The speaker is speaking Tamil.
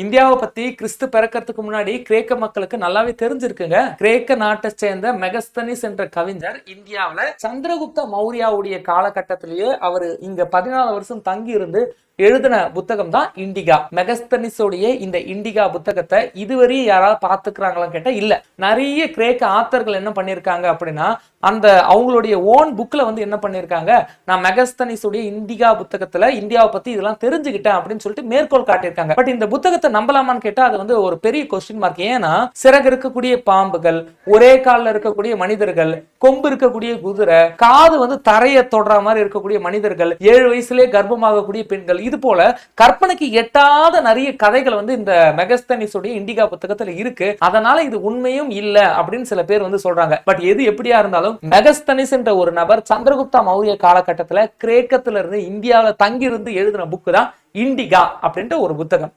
இந்தியாவை பத்தி கிறிஸ்து பிறக்கிறதுக்கு முன்னாடி கிரேக்க மக்களுக்கு நல்லாவே தெரிஞ்சிருக்குங்க. கிரேக்க நாட்டை சேர்ந்த மெகஸ்தனிஸ் என்ற கவிஞர் இந்தியாவுல சந்திரகுப்த மௌரியாவுடைய காலகட்டத்திலேயே அவர் இங்க பதினாலு வருஷம் தங்கி இருந்து எழுதின புத்தகம் தான் இண்டிகா. மெகஸ்தனிஸோடைய இந்த இண்டிகா புத்தகத்தை இதுவரையும் யாராவது பார்த்துக்கிறாங்களான்னு கேட்டால் இல்லை. நிறைய கிரேக்க ஆத்தர்கள் என்ன பண்ணியிருக்காங்க அப்படின்னா அந்த அவங்களுடைய ஓன் புக்கில் வந்து என்ன பண்ணியிருக்காங்க நான் மெகஸ்தனிஸுடைய இண்டிகா புத்தகத்தில் இந்தியாவை பற்றி இதெல்லாம் தெரிஞ்சுக்கிட்டேன் அப்படின்னு சொல்லிட்டு மேற்கோள் காட்டியிருக்காங்க. பட் இந்த புத்தகத்தை நம்பலாமான்னு கேட்டால் அது வந்து ஒரு பெரிய கொஸ்டின் மார்க் ஏன்னா சிறகு இருக்கக்கூடிய பாம்புகள் ஒரே காலில் இருக்கக்கூடிய மனிதர்கள் கொம்பு இருக்கக்கூடிய குதிரை காது வந்து தரையை தொடுற மாதிரி இருக்கக்கூடிய மனிதர்கள் ஏழு வயசுலே கர்ப்பமாகக்கூடிய பெண்கள் இது போல கற்பனைக்கு எட்டாத நிறைய கதைகள் வந்து இந்த மெகஸ்தனிஸுடைய இண்டிகா புத்தகத்துல இருக்கு. அதனால இது உண்மையும் இல்ல அப்படின்னு சில பேர் வந்து சொல்றாங்க. பட் எது எப்படியா இருந்தாலும் மெகஸ்தனிஸ் என்ற ஒரு நபர் சந்திரகுப்தா மௌரிய காலகட்டத்துல கிரேக்கத்துல இருந்து இந்தியாவில தங்கி இருந்து எழுதின புக்கு தான் இண்டிகா அப்படின்ற ஒரு புத்தகம்.